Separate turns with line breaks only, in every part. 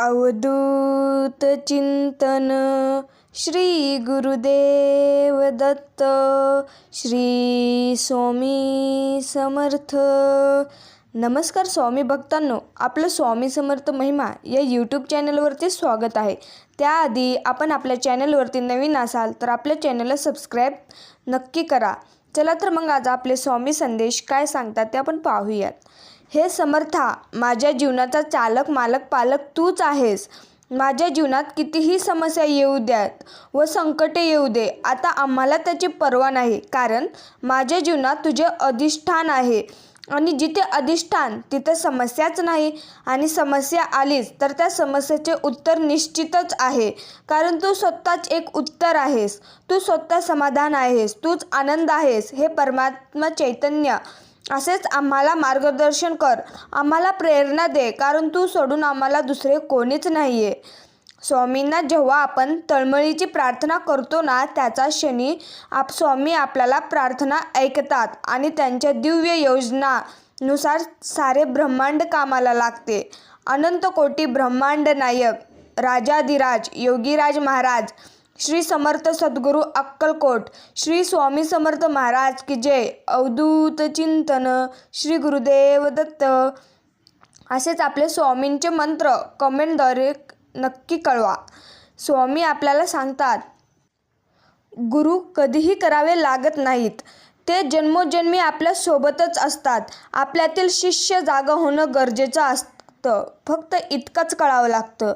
अवधूत चिंतन श्री गुरुदेव दत्त श्री स्वामी समर्थ. नमस्कार स्वामी भक्तांनो आपलं स्वामी समर्थ महिमा या यूट्यूब चॅनलवरती स्वागत आहे. त्याआधी आपण आपल्या चॅनलवरती नवीन असाल तर आपल्या चॅनलला सबस्क्राईब नक्की करा. चला तर मग आज आपले स्वामी संदेश काय सांगतात ते आपण पाहूयात. हे समर्था माझ्या जीवनाचा चालक मालक पालक तूच आहेस. माझ्या जीवनात कितीही समस्या येऊ द्यात व संकटे येऊ दे आता आम्हाला त्याची पर्वा नाही. कारण माझ्या जीवनात तुझे अधिष्ठान आहे आणि जिथे अधिष्ठान तिथे समस्याच नाही. आणि समस्या आलीच तर त्या समस्येचे उत्तर निश्चितच आहे. कारण तू स्वतःच एक उत्तर आहेस. तू स्वतः समाधान आहेस. तूच आनंद आहेस. हे परमात्मा चैतन्य असेच आम्हाला मार्गदर्शन कर. आम्हाला प्रेरणा दे कारण तू सोडून आम्हाला दुसरे कोणीच नाही आहे स्वामींना जेव्हा आपण तळमळीची प्रार्थना करतो ना त्याचा क्षणी आप स्वामी आपल्याला प्रार्थना ऐकतात आणि त्यांच्या दिव्य योजनानुसार सारे ब्रह्मांड कामाला लागते. अनंत कोटी ब्रह्मांड नायक राजाधिराज योगीराज महाराज श्री समर्थ सद्गुरू अक्कलकोट. श्री स्वामी समर्थ महाराज की जय. अवधूत चिंतन श्री गुरुदेव दत्त. असेच आपले स्वामींचे मंत्र कमेंटद्वारे नक्की कळवा. स्वामी आपल्याला सांगतात गुरु कधीही करावे लागत नाहीत. ते जन्मोजन्मी आपल्या सोबतच असतात. आपल्यातील शिष्य जागा होणं गरजेचं असतं. फक्त इतकंच कळावं लागतं.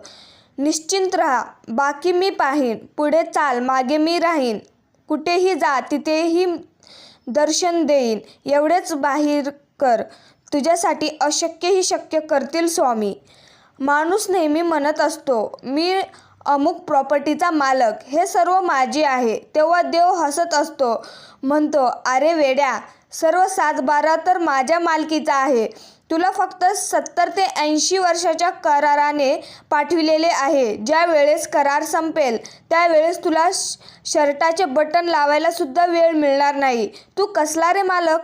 निश्चिंत राहा. बाकी मी पाहीन. पुढे चाल. मागे मी राहीन. कुठेही जा. तिथेही दर्शन देईन. एवढेच बाहेर कर. तुझ्यासाठी अशक्यही शक्य करतील स्वामी. माणूस नेहमी म्हणत असतो मी अमुक प्रॉपर्टीचा मालक हे सर्व माझे आहे. तेव्हा देव हसत असतो म्हणतो अरे वेड्या सर्व सातबारा तर माझ्या मालकीचा आहे. तुला फक्त सत्तर ते ऐंशी वर्षाच्या कराराने पाठविलेले आहे. ज्या वेळेस करार संपेल त्यावेळेस तुला श शर्टाचे बटन लावायला सुद्धा वेळ मिळणार नाही. तू कसला रे मालक?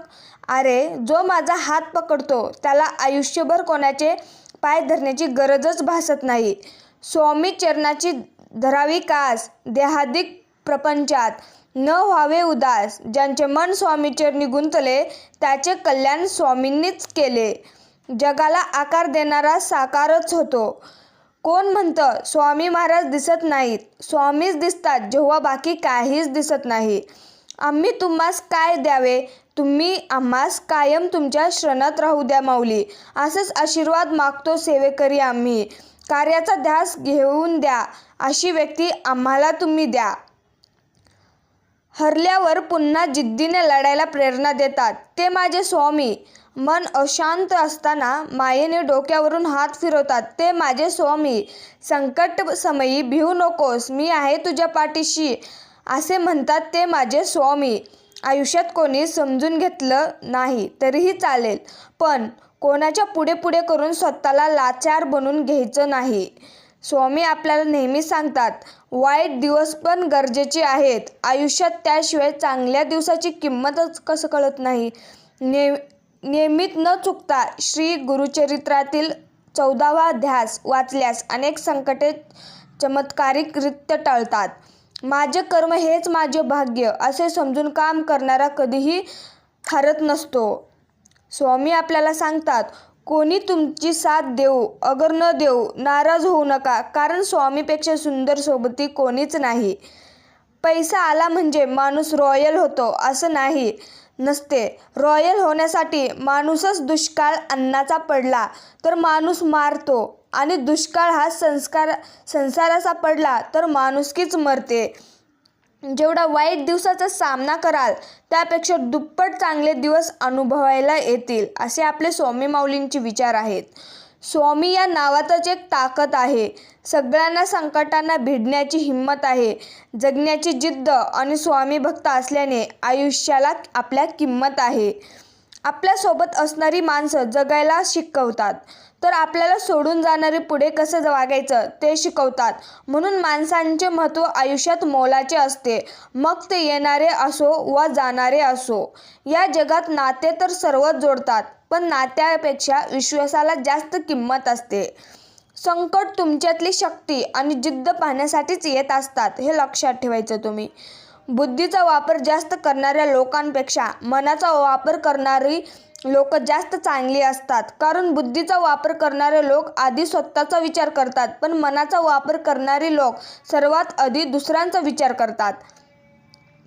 अरे जो माझा हात पकडतो त्याला आयुष्यभर कोणाचे पाय धरण्याची गरजच भासत नाही. स्वामी चरणाची धरावी कास देहादिक प्रपंचात न व्हावे उदास. ज्यांचे मन स्वामीचरणी गुंतले त्याचे कल्याण स्वामींनीच केले. जगाला आकार देणारा साकारच होतो. कोण म्हणतं स्वामी महाराज दिसत नाहीत. स्वामीच दिसतात जेव्हा बाकी काहीच दिसत नाही. आम्ही तुम्हास काय द्यावे? तुम्ही आम्हास कायम तुमच्या शरणात राहू द्या माऊली. असंच आशीर्वाद मागतो सेवेकरी आम्ही. कार्याचा ध्यास घेऊन द्या. अशी व्यक्ती आम्हाला तुम्ही द्या. हरल्यावर पुन्हा जिद्दीने लढायला प्रेरणा देतात. ते माझे स्वामी. मन अशांत असताना मायेने डोक्यावरून हात फिरवतात. ते माझे स्वामी. संकट समयी भिवू नकोस. मी आहे तुझ्या पाठीशी. असे म्हणतात ते माझे स्वामी. आयुष्यात कोणी समजून घेतलं नाही तरीही चालेल. पण कोणाच्या पुढे पुढे करून स्वतःला लाचार बनवून घ्यायचं नाही. स्वामी आपल्याला नेहमी सांगतात वाईट दिवस पण गरजेचे आहेत. आयुष्यात त्याशिवाय चांगल्या दिवसाची किंमतच कसं कळत नाही. ने नियमित न चुकता श्री गुरुचरित्रातील चौदावा ध्यास वाचल्यास अनेक संकटे चमत्कारिकरित्या टळतात. माझे कर्म हेच माझे भाग्य असे समजून काम करणारा कधीही हरत नसतो. स्वामी आपल्याला सांगतात कोणी तुमची साथ देऊ अगर न देऊ नाराज होऊ नका कारण स्वामीपेक्षा सुंदर सोबती कोणीच नाही. पैसा आला म्हणजे माणूस रॉयल होतो असं नाही नसते. रॉयल होण्यासाठी माणूसच दुष्काळ अन्नाचा पडला तर माणूस मारतो. आणि दुष्काळ हा संस्कार संसाराचा पडला तर माणुसकीच मरते. जेवढा वाईट दिवसाचा सामना कराल त्यापेक्षा दुप्पट चांगले दिवस अनुभवायला येतील असे आपले स्वामी माऊलींचे विचार आहेत. स्वामी या नावातच एक ताकद आहे. सगळ्यांना संकटांना भिडण्याची हिंमत आहे. जगण्याची जिद्द आणि स्वामी भक्त असल्याने आयुष्याला आपल्या किंमत आहे. आपल्यासोबत असणारी माणसं जगायला शिकवतात. तर आपल्याला सोडून जाणारे पुढे कसं वागायचं ते शिकवतात. म्हणून माणसांचे महत्त्व आयुष्यात मोलाचे असते. मग ते येणारे असो व जाणारे असो. या जगात नाते तर सर्वच जोडतात पण नात्यापेक्षा विश्वासाला जास्त किंमत असते. संकट तुमच्यातली शक्ती आणि जिद्द पाहण्यासाठीच येत असतात हे लक्षात ठेवायचं तुम्ही. बुद्धीचा वापर जास्त करणाऱ्या लोकांपेक्षा मनाचा वापर करणारी लोक जास्त चांगली असतात. कारण बुद्धीचा वापर करणारे लोक आधी स्वतःचा विचार करतात पण मनाचा वापर करणारे लोक सर्वात आधी दुसऱ्यांचा विचार करतात.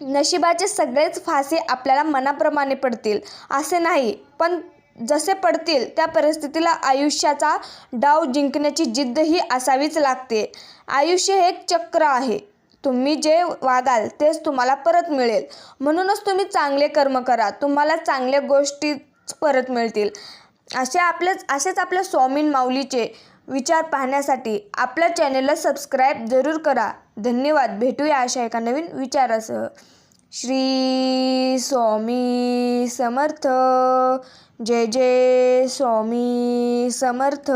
नशिबाचे सगळेच फासे आपल्याला मनाप्रमाणे पडतील असे नाही. पण जसे पडतील त्या परिस्थितीला आयुष्याचा डाव जिंकण्याची जिद्द ही असावीच लागते. आयुष्य हे एक चक्र आहे. तुम्ही जे वागाल तेच तुम्हाला परत मिळेल. म्हणूनच तुम्ही चांगले कर्म करा. तुम्हाला चांगल्या गोष्टी परत मिळतील. असे आपलेच असेच आपल्या स्वामीन माऊलीचे विचार पाहण्यासाठी आपल्या चॅनेलला सबस्क्राईब जरूर करा. धन्यवाद. भेटूया अशा एका नवीन विचारासह. श्री स्वामी समर्थ. जय जय स्वामी समर्थ.